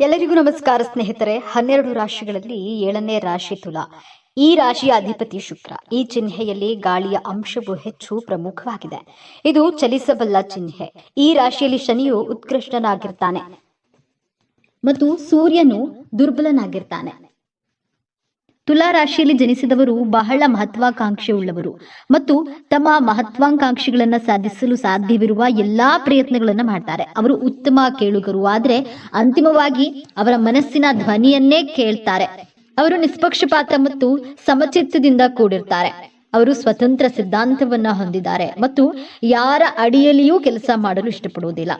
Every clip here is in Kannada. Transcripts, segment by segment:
ಎಲ್ಲರಿಗೂ ನಮಸ್ಕಾರ ಸ್ನೇಹಿತರೆ. ಹನ್ನೆರಡು ರಾಶಿಗಳಲ್ಲಿ ಏಳನೇ ರಾಶಿ ತುಲಾ. ಈ ರಾಶಿಯ ಅಧಿಪತಿ ಶುಕ್ರ. ಈ ಚಿಹ್ನೆಯಲ್ಲಿ ಗಾಳಿಯ ಅಂಶವು ಹೆಚ್ಚು ಪ್ರಮುಖವಾಗಿದೆ. ಇದು ಚಲಿಸಬಲ್ಲ ಚಿಹ್ನೆ. ಈ ರಾಶಿಯಲ್ಲಿ ಶನಿಯು ಉತ್ಕೃಷ್ಟನಾಗಿರ್ತಾನೆ. ಮತ್ತು ಸೂರ್ಯನು ದುರ್ಬಲನಾಗಿರ್ತಾನೆ. ತುಲಾ ರಾಶಿಯಲ್ಲಿ ಜನಿಸಿದವರು ಬಹಳ ಮಹತ್ವಾಕಾಂಕ್ಷೆ ಉಳ್ಳವರು ಮತ್ತು ತಮ್ಮ ಮಹತ್ವಾಕಾಂಕ್ಷೆಗಳನ್ನು ಸಾಧಿಸಲು ಸಾಧ್ಯವಿರುವ ಎಲ್ಲಾ ಪ್ರಯತ್ನಗಳನ್ನ ಮಾಡ್ತಾರೆ. ಅವರು ಉತ್ತಮ ಕೇಳುಗರು ಆದ್ರೆ ಅಂತಿಮವಾಗಿ ಅವರ ಮನಸ್ಸಿನ ಧ್ವನಿಯನ್ನೇ ಕೇಳ್ತಾರೆ. ಅವರು ನಿಷ್ಪಕ್ಷಪಾತ ಮತ್ತು ಸಮಚಿತ್ತದಿಂದ ಕೂಡಿರ್ತಾರೆ. ಅವರು ಸ್ವತಂತ್ರ ಸಿದ್ಧಾಂತವನ್ನ ಹೊಂದಿದ್ದಾರೆ ಮತ್ತು ಯಾರ ಅಡಿಯಲ್ಲಿಯೂ ಕೆಲಸ ಮಾಡಲು ಇಷ್ಟಪಡುವುದಿಲ್ಲ.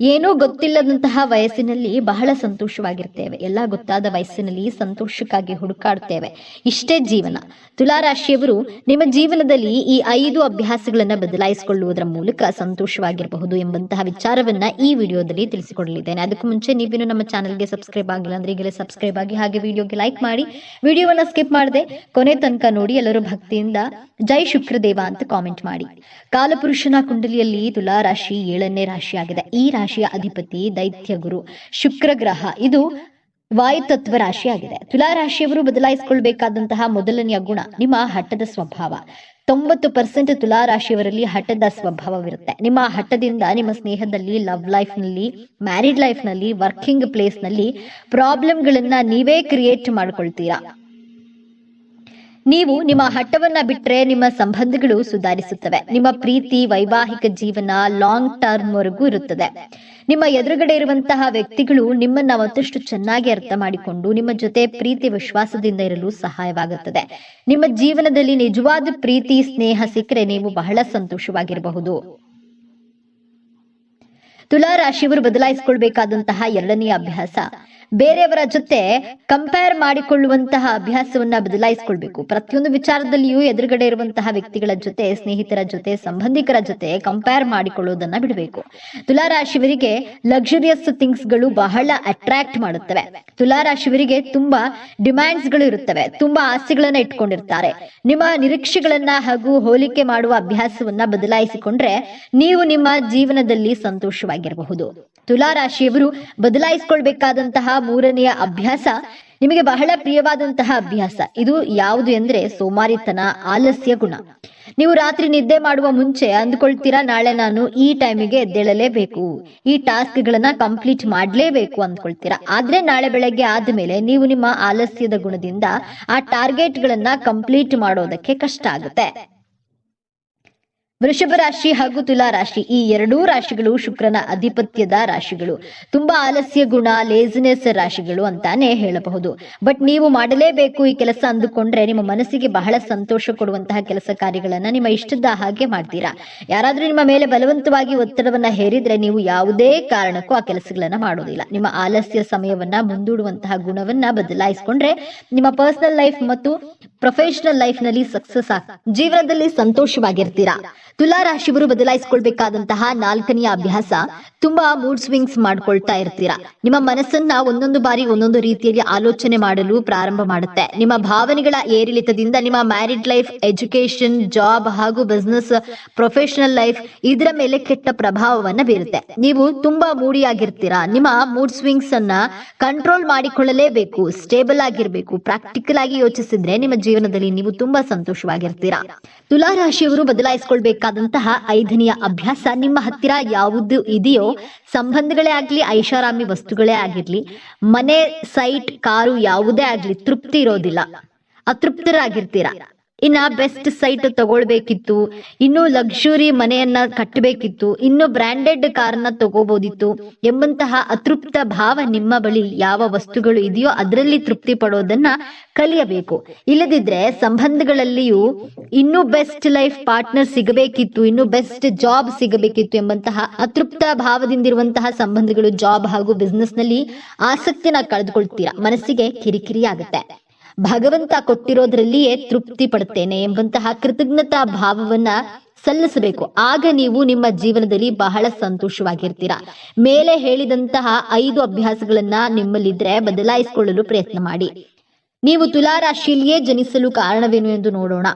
ಏನೂ ಗೊತ್ತಿಲ್ಲದಂತಹ ವಯಸ್ಸಿನಲ್ಲಿ ಬಹಳ ಸಂತೋಷವಾಗಿರ್ತೇವೆ. ಎಲ್ಲ ಗೊತ್ತಾದ ವಯಸ್ಸಿನಲ್ಲಿ ಸಂತೋಷಕ್ಕಾಗಿ ಹುಡುಕಾಡ್ತೇವೆ. ಇಷ್ಟೇ ಜೀವನ. ತುಲಾರಾಶಿಯವರು ನಿಮ್ಮ ಜೀವನದಲ್ಲಿ ಈ ಐದು ಅಭ್ಯಾಸಗಳನ್ನ ಬದಲಾಯಿಸಿಕೊಳ್ಳುವುದರ ಮೂಲಕ ಸಂತೋಷವಾಗಿರಬಹುದು ಎಂಬಂತಹ ವಿಚಾರವನ್ನ ಈ ವಿಡಿಯೋದಲ್ಲಿ ತಿಳಿಸಿಕೊಡಲಿದ್ದೇನೆ. ಅದಕ್ಕೂ ಮುಂಚೆ ನೀವೇನು ನಮ್ಮ ಚಾನಲ್ಗೆ ಸಬ್ಸ್ಕ್ರೈಬ್ ಆಗಿಲ್ಲ ಅಂದ್ರೆ ಈಗಲೇ ಸಬ್ಸ್ಕ್ರೈಬ್ ಆಗಿ ಹಾಗೆ ವಿಡಿಯೋಗೆ ಲೈಕ್ ಮಾಡಿ. ವಿಡಿಯೋವನ್ನ ಸ್ಕಿಪ್ ಮಾಡದೆ ಕೊನೆ ತನಕ ನೋಡಿ ಎಲ್ಲರೂ ಭಕ್ತಿಯಿಂದ ಜೈ ಶುಕ್ರದೇವ ಅಂತ ಕಾಮೆಂಟ್ ಮಾಡಿ. ಕಾಲಪುರುಷನ ಕುಂಡಲಿಯಲ್ಲಿ ತುಲಾ ರಾಶಿ ಏಳನೇ ರಾಶಿಯಾಗಿದೆ. ಈ ರಾಶಿಯ ಅಧಿಪತಿ, ದೈತ್ಯ ಗುರು, ಶುಕ್ರ ಗ್ರಹ. ಇದು ವಾಯುತತ್ವ ರಾಶಿಯಾಗಿದೆ. ತುಲಾ ರಾಶಿಯವರು ಬದಲಾಯಿಸಿಕೊಳ್ಬೇಕಾದಂತಹ ಮೊದಲನೆಯ ಗುಣ, ನಿಮ್ಮ ಹಠದ ಸ್ವಭಾವ. ತೊಂಬತ್ತು ಪರ್ಸೆಂಟ್ ತುಲಾ ರಾಶಿಯವರಲ್ಲಿ ಹಠದ ಸ್ವಭಾವವಿರುತ್ತೆ. ನಿಮ್ಮ ಹಠದಿಂದ ನಿಮ್ಮ ಸ್ನೇಹದಲ್ಲಿ ಲವ್ ಲೈಫ್ನಲ್ಲಿ ಮ್ಯಾರಿಡ್ ಲೈಫ್ನಲ್ಲಿ ವರ್ಕಿಂಗ್ ಪ್ಲೇಸ್ನಲ್ಲಿ ಪ್ರಾಬ್ಲಮ್ಗಳನ್ನ ನೀವೇ ಕ್ರಿಯೇಟ್ ಮಾಡ್ಕೊಳ್ತೀರಾ. ನೀವು ನಿಮ್ಮ ಹಠವನ್ನ ಬಿಟ್ರೆ ನಿಮ್ಮ ಸಂಬಂಧಗಳು ಸುಧಾರಿಸುತ್ತವೆ. ನಿಮ್ಮ ಪ್ರೀತಿ, ವೈವಾಹಿಕ ಜೀವನ ಲಾಂಗ್ ಟರ್ಮ್ ವರೆಗೂ ಇರುತ್ತದೆ. ನಿಮ್ಮ ಎದುರುಗಡೆ ಇರುವಂತಹ ವ್ಯಕ್ತಿಗಳು ನಿಮ್ಮನ್ನ ಮತ್ತಷ್ಟು ಚೆನ್ನಾಗಿ ಅರ್ಥ ಮಾಡಿಕೊಂಡು ನಿಮ್ಮ ಜೊತೆ ಪ್ರೀತಿ, ವಿಶ್ವಾಸದಿಂದ ಇರಲು ಸಹಾಯವಾಗುತ್ತದೆ. ನಿಮ್ಮ ಜೀವನದಲ್ಲಿ ನಿಜವಾದ ಪ್ರೀತಿ, ಸ್ನೇಹ ಸಿಕ್ಕರೆ ನೀವು ಬಹಳ ಸಂತೋಷವಾಗಿರಬಹುದು. ತುಲಾ ರಾಶಿಯವರು ಬದಲಾಯಿಸಿಕೊಳ್ಬೇಕಾದಂತಹ ಎರಡನೆಯ ಅಭ್ಯಾಸ ಬೇರೆಯವರ ಜೊತೆ ಕಂಪೇರ್ ಮಾಡಿಕೊಳ್ಳುವಂತಹ ಅಭ್ಯಾಸವನ್ನ ಬದಲಾಯಿಸಿಕೊಳ್ಬೇಕು. ಪ್ರತಿಯೊಂದು ವಿಚಾರದಲ್ಲಿಯೂ ಎದುರುಗಡೆ ಇರುವಂತಹ ವ್ಯಕ್ತಿಗಳ ಜೊತೆ, ಸ್ನೇಹಿತರ ಜೊತೆ, ಸಂಬಂಧಿಕರ ಜೊತೆ ಕಂಪೇರ್ ಮಾಡಿಕೊಳ್ಳುವುದನ್ನ ಬಿಡಬೇಕು. ತುಲಾ ರಾಶಿಯವರಿಗೆ ಲಕ್ಸುರಿಯಸ್ ಥಿಂಗ್ಸ್ಗಳು ಬಹಳ ಅಟ್ರಾಕ್ಟ್ ಮಾಡುತ್ತವೆ. ತುಲಾ ರಾಶಿಯವರಿಗೆ ತುಂಬಾ ಡಿಮ್ಯಾಂಡ್ಸ್ಗಳು ಇರುತ್ತವೆ. ತುಂಬಾ ಆಸೆಗಳನ್ನ ಇಟ್ಕೊಂಡಿರ್ತಾರೆ. ನಿಮ್ಮ ನಿರೀಕ್ಷೆಗಳನ್ನ ಹಾಗೂ ಹೋಲಿಕೆ ಮಾಡುವ ಅಭ್ಯಾಸವನ್ನ ಬದಲಾಯಿಸಿಕೊಂಡ್ರೆ ನೀವು ನಿಮ್ಮ ಜೀವನದಲ್ಲಿ ಸಂತೋಷವಾಗಿರಬಹುದು. ತುಲಾ ರಾಶಿಯವರು ಬದಲಾಯಿಸಿಕೊಳ್ಬೇಕಾದಂತಹ ಮೂರನೆಯ ಅಭ್ಯಾಸ ನಿಮಗೆ ಬಹಳ ಪ್ರಿಯವಾದಂತಹ ಅಭ್ಯಾಸ. ಇದು ಯಾವುದು ಎಂದ್ರೆ ಸೋಮಾರಿತನ, ಆಲಸ್ಯ ಗುಣ. ನೀವು ರಾತ್ರಿ ನಿದ್ದೆ ಮಾಡುವ ಮುಂಚೆ ಅಂದ್ಕೊಳ್ತೀರಾ, ನಾಳೆ ನಾನು ಈ ಟೈಮಿಗೆ ಎದ್ದೇಳಲೇಬೇಕು. ಈ ಟಾಸ್ಕ್ ಗಳನ್ನ ಕಂಪ್ಲೀಟ್ ಮಾಡ್ಲೇಬೇಕು ಅಂದ್ಕೊಳ್ತೀರಾ. ಆದ್ರೆ ನಾಳೆ ಬೆಳಗ್ಗೆ ಆದ್ಮೇಲೆ ನೀವು ನಿಮ್ಮ ಆಲಸ್ಯದ ಗುಣದಿಂದ ಆ ಟಾರ್ಗೆಟ್ ಗಳನ್ನ ಕಂಪ್ಲೀಟ್ ಮಾಡೋದಕ್ಕೆ ಕಷ್ಟ ಆಗುತ್ತೆ. ವೃಷಭ ರಾಶಿ ಹಾಗೂ ತುಲಾ ರಾಶಿ, ಈ ಎರಡೂ ರಾಶಿಗಳು ಶುಕ್ರನ ಅಧಿಪತ್ಯದ ರಾಶಿಗಳು. ತುಂಬಾ ಆಲಸ್ಯ ಗುಣ ಲೇಸಿನೆಸ್ ರಾಶಿಗಳು ಅಂತಾನೆ ಹೇಳಬಹುದು. ಬಟ್ ನೀವು ಮಾಡಲೇಬೇಕು ಈ ಕೆಲಸ ಅಂದುಕೊಂಡ್ರೆ ನಿಮ್ಮ ಮನಸ್ಸಿಗೆ ಬಹಳ ಸಂತೋಷ ಕೊಡುವಂತಹ ಕೆಲಸ ಕಾರ್ಯಗಳನ್ನ ನಿಮ್ಮ ಇಷ್ಟದ ಹಾಗೆ ಮಾಡ್ತೀರಾ. ಯಾರಾದ್ರೂ ನಿಮ್ಮ ಮೇಲೆ ಬಲವಂತವಾಗಿ ಒತ್ತಡವನ್ನ ಹೇರಿದ್ರೆ ನೀವು ಯಾವುದೇ ಕಾರಣಕ್ಕೂ ಆ ಕೆಲಸಗಳನ್ನ ಮಾಡೋದಿಲ್ಲ. ನಿಮ್ಮ ಆಲಸ್ಯ ಸಮಯವನ್ನ, ಮುಂದೂಡುವಂತಹ ಗುಣವನ್ನ ಬದಲಾಯಿಸಿಕೊಂಡ್ರೆ ನಿಮ್ಮ ಪರ್ಸನಲ್ ಲೈಫ್ ಮತ್ತು ಪ್ರೊಫೆಷನಲ್ ಲೈಫ್ನಲ್ಲಿ ಸಕ್ಸಸ್ ಆಗ, ಜೀವನದಲ್ಲಿ ಸಂತೋಷವಾಗಿರ್ತೀರಾ. ತುಲಾ ರಾಶಿಯವರು ಬದಲಾಯಿಸಿಕೊಳ್ಬೇಕಾದಂತಹ ನಾಲ್ಕನೆಯ ಅಭ್ಯಾಸ ತುಂಬಾ ಮೂಡ್ ಸ್ವಿಂಗ್ಸ್ ಮಾಡ್ಕೊಳ್ತಾ ಇರ್ತೀರಾ. ನಿಮ್ಮ ಮನಸ್ಸನ್ನ ಒಂದೊಂದು ಬಾರಿ ಒಂದೊಂದು ರೀತಿಯಲ್ಲಿ ಆಲೋಚನೆ ಮಾಡಲು ಪ್ರಾರಂಭ ಮಾಡುತ್ತೆ. ನಿಮ್ಮ ಭಾವನೆಗಳ ಏರಿಳಿತದಿಂದ ನಿಮ್ಮ ಮ್ಯಾರಿಡ್ ಲೈಫ್ ಎಜುಕೇಶನ್ ಜಾಬ್ ಹಾಗೂ ಬಿಸ್ನೆಸ್ ಪ್ರೊಫೆಷನಲ್ ಲೈಫ್ ಇದರ ಮೇಲೆ ಕೆಟ್ಟ ಪ್ರಭಾವವನ್ನ ಬೀರುತ್ತೆ. ನೀವು ತುಂಬಾ ಮೂಡಿಯಾಗಿರ್ತೀರಾ ನಿಮ್ಮ ಮೂಡ್ ಸ್ವಿಂಗ್ಸ್ ಅನ್ನ ಕಂಟ್ರೋಲ್ ಮಾಡಿಕೊಳ್ಳಲೇಬೇಕು ಸ್ಟೇಬಲ್ ಆಗಿರ್ಬೇಕು ಪ್ರಾಕ್ಟಿಕಲ್ ಆಗಿ ಯೋಚಿಸಿದ್ರೆ ನಿಮ್ಮ ಜೀವನದಲ್ಲಿ ನೀವು ತುಂಬಾ ಸಂತೋಷವಾಗಿರ್ತೀರಾ. ತುಲಾ ರಾಶಿಯವರು ಬದಲಾಯಿಸಿಕೊಳ್ಬೇಕಾದಂತಹ ಐದನೆಯ ಅಭ್ಯಾಸ ನಿಮ್ಮ ಹತ್ತಿರ ಯಾವುದು ಇದೆಯೋ ಸಂಬಂಧಗಳೇ ಆಗಲಿ, ಐಷಾರಾಮಿ ವಸ್ತುಗಳೇ ಆಗಿರ್ಲಿ, ಮನೆ, ಸೈಟ್, ಕಾರು ಯಾವುದೇ ಆಗ್ಲಿ ತೃಪ್ತಿ ಇರೋದಿಲ್ಲ. ಅತೃಪ್ತರಾಗಿರ್ತೀರಾ? ಇನ್ನ ಬೆಸ್ಟ್ ಸೈಟ್ ತಗೊಳ್ಬೇಕಿತ್ತು. ಇನ್ನು ಲಕ್ಸುರಿ ಮನೆಯನ್ನ ಕಟ್ಟಬೇಕಿತ್ತು ಇನ್ನು ಬ್ರಾಂಡೆಡ್ ಕಾರ್ನ ತಗೋಬಹುದಿತ್ತು ಎಂಬಂತಹ ಅತೃಪ್ತ ಭಾವ ನಿಮ್ಮ ಬಳಿ ಯಾವ ವಸ್ತುಗಳು ಇದೆಯೋ ಅದರಲ್ಲಿ ತೃಪ್ತಿ ಪಡೋದನ್ನ ಕಲಿಯಬೇಕು. ಇಲ್ಲದಿದ್ರೆ ಸಂಬಂಧಗಳಲ್ಲಿಯೂ ಇನ್ನೂ ಬೆಸ್ಟ್ ಲೈಫ್ ಪಾರ್ಟ್ನರ್ ಸಿಗಬೇಕಿತ್ತು, ಇನ್ನು ಬೆಸ್ಟ್ ಜಾಬ್ ಸಿಗಬೇಕಿತ್ತು ಎಂಬಂತಹ ಅತೃಪ್ತ ಭಾವದಿಂದಿರುವಂತಹ ಸಂಬಂಧಗಳು ಜಾಬ್ ಹಾಗೂ ಬಿಸ್ನೆಸ್ನಲ್ಲಿ ಆಸಕ್ತಿನ ಕಳೆದುಕೊಳ್ತೀರಾ? ಮನಸ್ಸಿಗೆ ಕಿರಿಕಿರಿ ಆಗುತ್ತೆ. ಭಗವಂತ ಕೊಟ್ಟಿರೋದ್ರಲ್ಲಿಯೇ ತೃಪ್ತಿ ಪಡ್ತೇನೆ ಎಂಬಂತಹ ಕೃತಜ್ಞತಾ ಭಾವವನ್ನ ಸಲ್ಲಿಸಬೇಕು. ಆಗ ನೀವು ನಿಮ್ಮ ಜೀವನದಲ್ಲಿ ಬಹಳ ಸಂತೋಷವಾಗಿರ್ತೀರಾ. ಮೇಲೆ ಹೇಳಿದಂತಹ ಐದು ಅಭ್ಯಾಸಗಳನ್ನ ನಿಮ್ಮಲ್ಲಿದ್ರೆ ಬದಲಾಯಿಸಿಕೊಳ್ಳಲು ಪ್ರಯತ್ನ ಮಾಡಿ. ನೀವು ತುಲಾರಾಶಿಯಲ್ಲಿಯೇ ಜನಿಸಲು ಕಾರಣವೇನು ಎಂದು ನೋಡೋಣ.